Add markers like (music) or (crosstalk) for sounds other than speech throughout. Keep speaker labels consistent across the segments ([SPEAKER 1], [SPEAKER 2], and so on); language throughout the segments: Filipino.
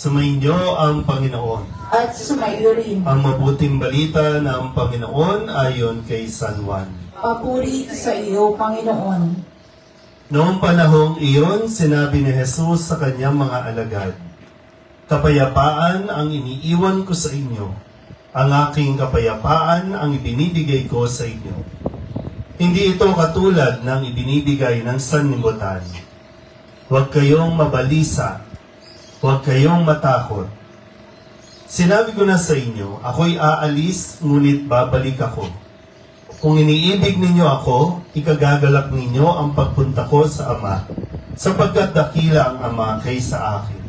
[SPEAKER 1] Sumainyo ang Panginoon.
[SPEAKER 2] at sumayo rin.
[SPEAKER 1] Ang mabuting balita ng Panginoon ayon kay San Juan.
[SPEAKER 2] Papuri sa iyo, Panginoon.
[SPEAKER 1] Noong panahong iyon, sinabi ni Jesus sa kanyang mga alagad, Kapayapaan ang iniiwan ko sa inyo. Ang aking kapayapaan ang ibinibigay ko sa inyo. Hindi ito katulad ng ibinibigay ng sanlibutan. Huwag kayong mabalisa. Huwag kayong matakot. Sinabi ko na sa inyo, ako'y aalis, ngunit babalik ako. Kung iniibig ninyo ako, ikagagalak ninyo ang pagpunta ko sa Ama, sapagkat dakila ang Ama kaysa akin.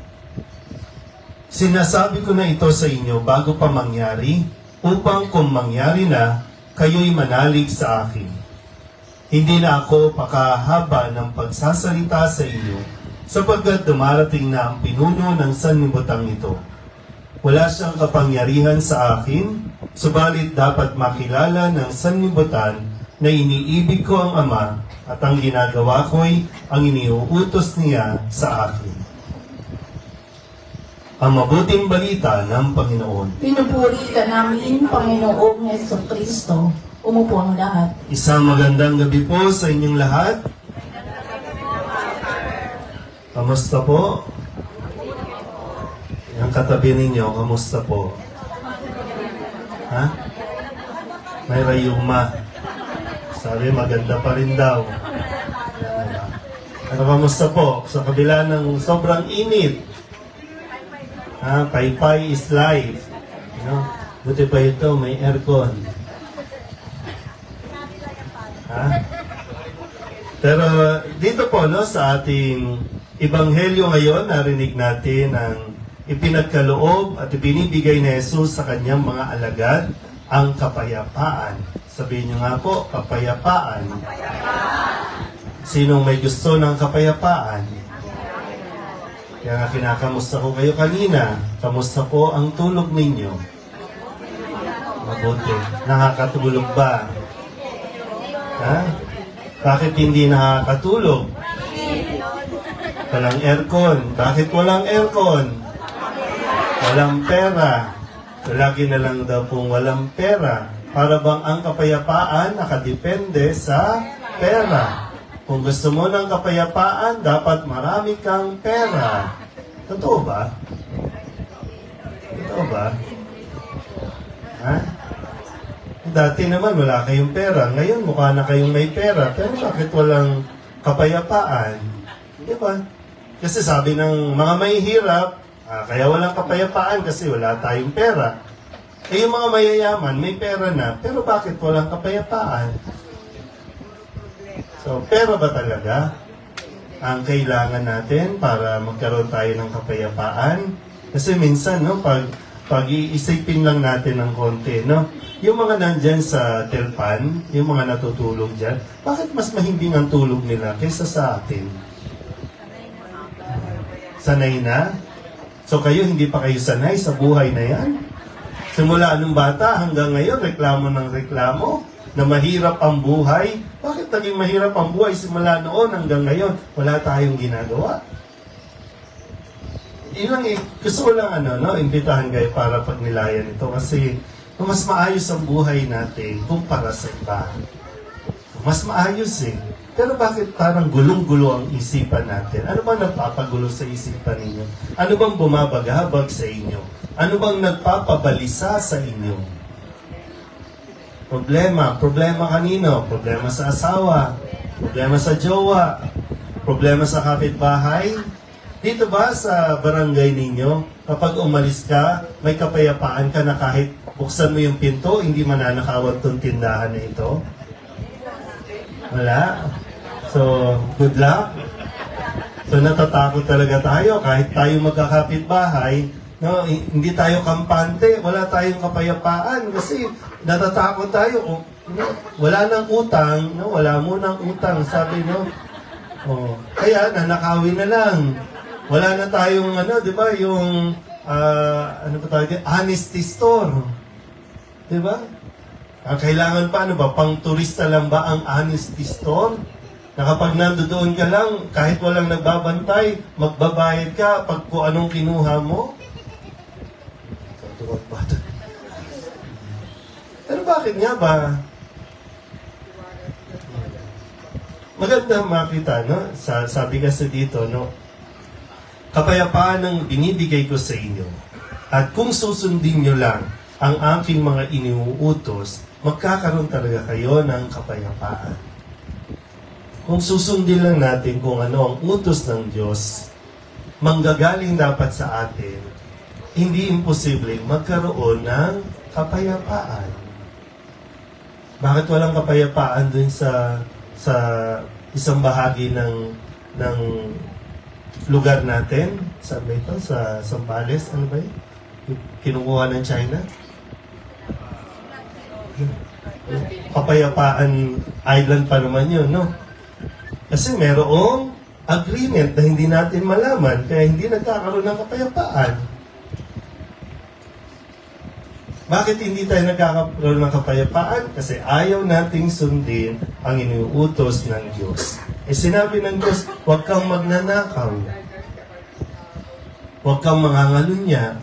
[SPEAKER 1] Sinasabi ko na ito sa inyo bago pa mangyari, upang kung mangyari na, kayo'y manalig sa akin. Hindi na ako pakahaba ng pagsasalita sa inyo, sapagkat dumarating na ang pinuno ng sanlibutan ito. Wala siyang kapangyarihan sa akin, subalit dapat makilala ng sanlibutan na iniibig ko ang Ama at ang ginagawa ko'y ang iniuutos niya sa akin. Ang mabuting balita ng Panginoon.
[SPEAKER 2] Pinupuri ka namin, Panginoong Yeso Kristo. Umupo ang lahat.
[SPEAKER 1] Isang magandang gabi po sa inyong lahat. Kamusta po? Yung katabi ninyo, kamusta po? Ha? May rayuma. Sabi, maganda pa rin daw. Ano kamusta po? Sa kabila ng sobrang init. Ha? Paypay is life. You know? Buti pa ito, may aircon. Ha? Pero dito po no sa ating ebanghelyo ngayon narinig natin ang ipinagkaloob at ibinibigay ni Jesus sa kanyang mga alagad ang kapayapaan. Sabihin niyo nga po, kapayapaan. Sinong may gusto ng kapayapaan? Kaya nga kinakamusta ko kayo kanina. Kamusta po ang tulog ninyo? Mabuti. Nakakatulog ba? Ha? Bakit hindi nakakatulog? Walang aircon. Bakit walang aircon? Walang pera. Lagi na lang daw pong walang pera. Para bang ang kapayapaan nakadepende sa pera. Kung gusto mo ng kapayapaan, dapat marami kang pera. Totoo ba? Totoo ba? Ha? Dati naman wala kayong pera. Ngayon mukha na kayong may pera. Pero bakit walang kapayapaan? Di ba? Kasi sabi ng mga mahihirap, ah, kaya walang kapayapaan kasi wala tayong pera. Eh yung mga mayayaman, may pera na, pero bakit walang kapayapaan? So, pera ba talaga ang kailangan natin para magkaroon tayo ng kapayapaan? Kasi minsan, no, pag pag-iisipin lang natin ng konti, no? Yung mga nandyan sa Telpan, yung mga natutulog dyan, bakit mas mahimbing ang tulog nila kaysa sa atin? Sanay na? So kayo, hindi pa kayo sanay sa buhay na yan? Simula anong bata hanggang ngayon, reklamo ng reklamo na mahirap ang buhay. Bakit naging mahirap ang buhay simula noon hanggang ngayon? Wala tayong ginagawa. Ilang eh, gusto ko lang ano, no, imbitahan kayo para pagnilayan ito kasi mas maayos ang buhay natin kumpara sa iba. Mas maayos eh. Pero bakit parang gulong-gulo ang isipan natin? Ano bang nagpapagulo sa isipan ninyo? Ano bang bumabagabag sa inyo? Ano bang nagpapabalisa sa inyo? Problema. Problema kanino? Problema sa asawa. Problema sa jowa. Problema sa kapitbahay. Dito ba sa barangay ninyo, kapag umalis ka, may kapayapaan ka na kahit buksan mo yung pinto, hindi mananakawan tong tindahan na ito? Wala. So, good luck. So, natatakot talaga tayo. Kahit tayo magkakapit-bahay, no, hi- hindi tayo kampante, wala tayong kapayapaan kasi natatakot tayo. Kung, no, wala nang utang, no, wala mo nang utang, sabi no. Oh, kaya nanakawin na lang. Wala na tayong ano, 'di ba, yung ah, ano ba tawag dito? Honesty store. 'Di ba? Ah, kailangan pa ano ba, pang turista lang ba ang honesty store? Na kapag nandoon ka lang, kahit walang nagbabantay, magbabayad ka pag kung anong kinuha mo? Tuwag ba ito? Pero bakit nga ba? Maganda makita, no? Sa, sabi kasi dito, no? Kapayapaan ang binibigay ko sa inyo. At kung susundin nyo lang ang aking mga iniuutos, magkakaroon talaga kayo ng kapayapaan. Kung susundin lang natin kung ano ang utos ng Diyos, manggagaling dapat sa atin, hindi imposibleng magkaroon ng kapayapaan. Bakit walang kapayapaan dun sa sa isang bahagi ng ng lugar natin? Saan ba ito? Sa Sambales? Ano ba yun? Kinukuha ng China? Kapayapaan Island pa naman yun, no? Kasi merong agreement na hindi natin malaman, kaya hindi nagkakaroon ng kapayapaan. Bakit hindi tayo nagkakaroon ng kapayapaan? Kasi ayaw nating sundin ang iniuutos ng Diyos. Eh sinabi ng Diyos, huwag kang magnanakaw. Huwag kang mangangalunya.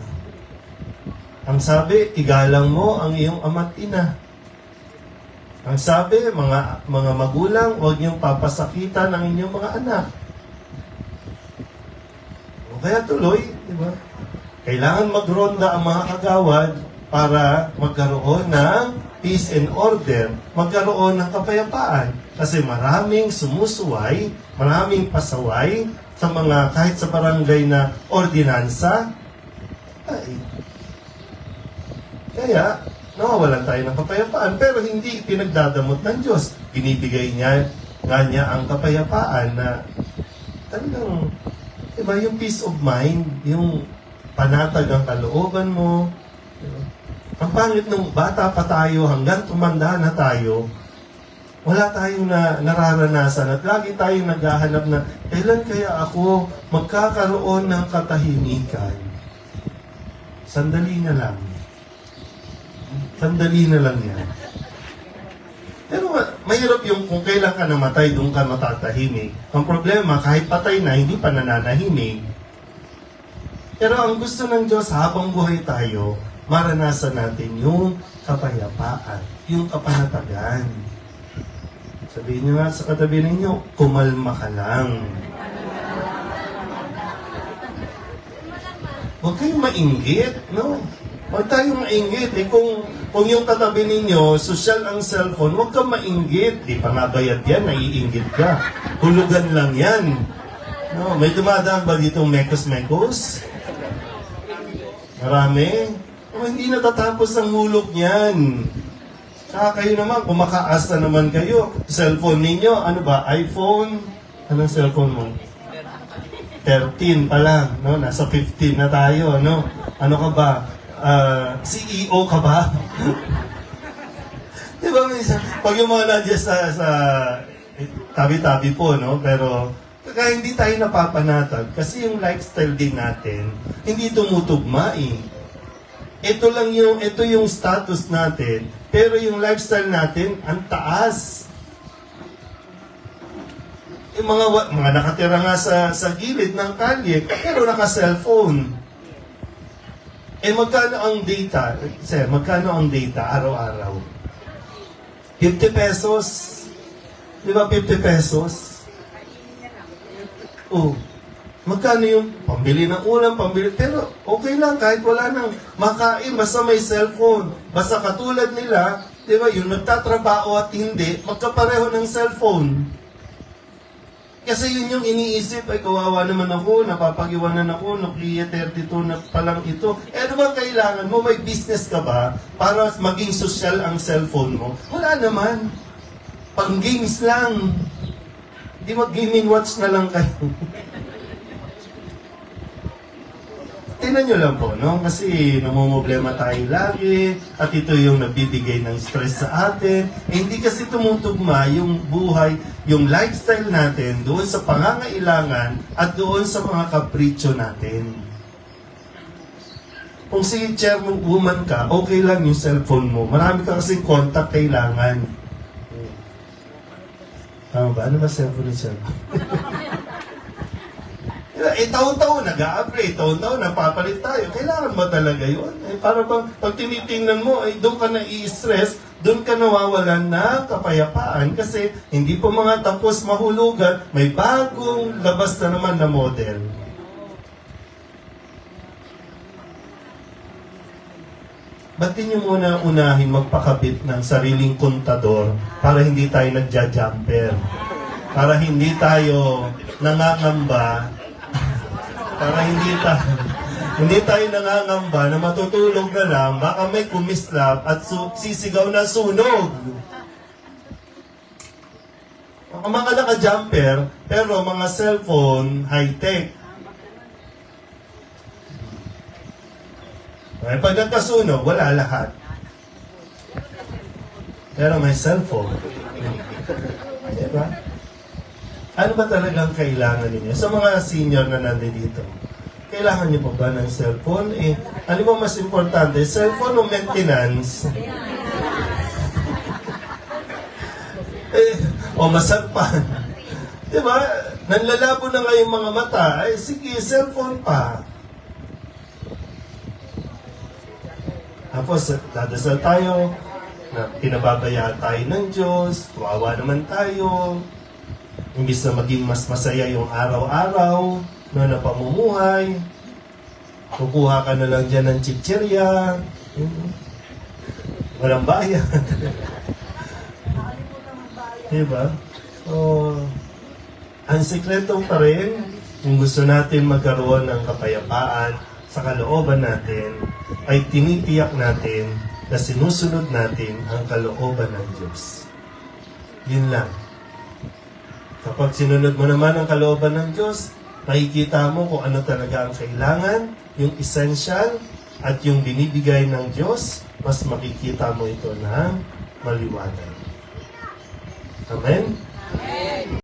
[SPEAKER 1] Ang sabi, igalang mo ang iyong ama't ina. Ang sabi, mga mga magulang, huwag niyong papasakitan ang inyong mga anak. O kaya tuloy, di ba? Kailangan magronda ang mga kagawad para magkaroon ng peace and order, magkaroon ng kapayapaan. Kasi maraming sumusuway, maraming pasaway sa mga kahit sa barangay na ordinansa. Ay, kaya, nawawalan tayo ng kapayapaan. Pero hindi pinagdadamot ng Diyos. Binibigay niya, nga niya ang kapayapaan na talagang, diba, yung peace of mind, yung panatag ang kalooban mo? Ang pangit nung bata pa tayo hanggang tumanda na tayo, wala tayong na, nararanasan at lagi tayong naghahanap na kailan kaya ako magkakaroon ng katahimikan. Sandali na lang. Sandali na lang yan. Pero ma- mahirap yung kung kailan ka namatay, doon ka matatahimik. Ang problema, kahit patay na, hindi pa nananahimik. Pero ang gusto ng Diyos, habang buhay tayo, maranasan natin yung kapayapaan, yung kapanatagan. Sabihin niyo nga sa katabi ninyo, kumalma ka lang. Huwag kayong mainggit, no? Huwag tayong mainggit. Eh, kung, kung yung katabi ninyo, social ang cellphone, huwag kang mainggit. Di pa nga bayad yan, naiinggit ka. Hulugan lang yan. No, may dumadaan ba dito mekos-mekos? Marami. Oh, hindi natatapos ang hulog niyan. Saka kayo naman, kung makaasta naman kayo, cellphone ninyo, ano ba, iPhone? Anong cellphone mo? 13 pa lang, no? Nasa 15 na tayo, no? Ano ka ba? Ah, CEO ka ba? (laughs) Di ba minsan, pag yung mga nandiyan sa, sa eh, tabi-tabi po, no? Pero, kaya hindi tayo napapanatag kasi yung lifestyle din natin, hindi tumutugma eh. Ito lang yung, ito yung status natin, pero yung lifestyle natin, ang taas. Yung mga, mga nakatira nga sa, sa gilid ng kalye, pero naka-cellphone. Eh, magkano ang data? Sir, magkano ang data araw-araw? 50 pesos. Di ba 50 pesos? Oh. Magkano yung pambili ng ulam, pambili, pero okay lang kahit wala nang makain, basta may cellphone. Basta katulad nila, di ba, yung nagtatrabaho at hindi, magkapareho ng cellphone. Kasi yun yung iniisip, ay kawawa naman ako, napapag-iwanan ako, nuclear 32 na pa lang ito. Eh ano ba kailangan mo? May business ka ba para maging social ang cellphone mo? Wala naman. Pang games lang. Di mag-gaming watch na lang kayo. (laughs) Tingnan nyo lang po, no? Kasi namumblema tayo lagi at ito yung nagbibigay ng stress sa atin. Eh, hindi kasi tumutugma yung buhay, yung lifestyle natin doon sa pangangailangan at doon sa mga kapritsyo natin. kung si Chairman Woman ka, okay lang yung cellphone mo. Marami ka kasing contact kailangan. Tama ba? Ano ba cellphone ni Chairman? (laughs) eh, taon-taon nag-a-upgrade, taon-taon napapalit tayo. Kailangan ba talaga yun? Eh, para bang, pag tinitingnan mo, ay doon ka na i-stress, doon ka nawawalan na kapayapaan kasi hindi pa mga tapos mahulugan, may bagong labas na naman na model. Ba't di nyo muna unahin magpakabit ng sariling kontador para hindi tayo nagja-jumper? Para hindi tayo nangangamba para hindi tayo hindi tayo nangangamba na matutulog na lang, baka may kumislap at su- sisigaw na sunog. Ang mga naka-jumper, pero mga cellphone, high-tech. Ay, pag nagkasunog, wala lahat. Pero may cellphone. Diba? Ano ba talagang kailangan ninyo? Sa mga senior na nandito, kailangan niyo pa ba ng cellphone? Eh, ano ba mas importante? Cellphone o maintenance? (laughs) eh, o masagpan. Di ba? Nanlalabo na nga yung mga mata. Ay, sige, cellphone pa. Tapos, dadasal tayo, na pinababayaan tayo ng Diyos, tuwawa naman tayo, imbis na maging mas masaya yung araw-araw na pamumuhay, kukuha ka na lang dyan ng chichirya, walang bayad. (laughs) diba? So, ang sikreto pa rin, kung gusto natin magkaroon ng kapayapaan sa kalooban natin, ay tinitiyak natin na sinusunod natin ang kalooban ng Diyos. Yun lang. Kapag sinunod mo naman ang kalooban ng Diyos, makikita mo kung ano talaga ang kailangan, yung essential, at yung binibigay ng Diyos, mas makikita mo ito na maliwanag. Amen?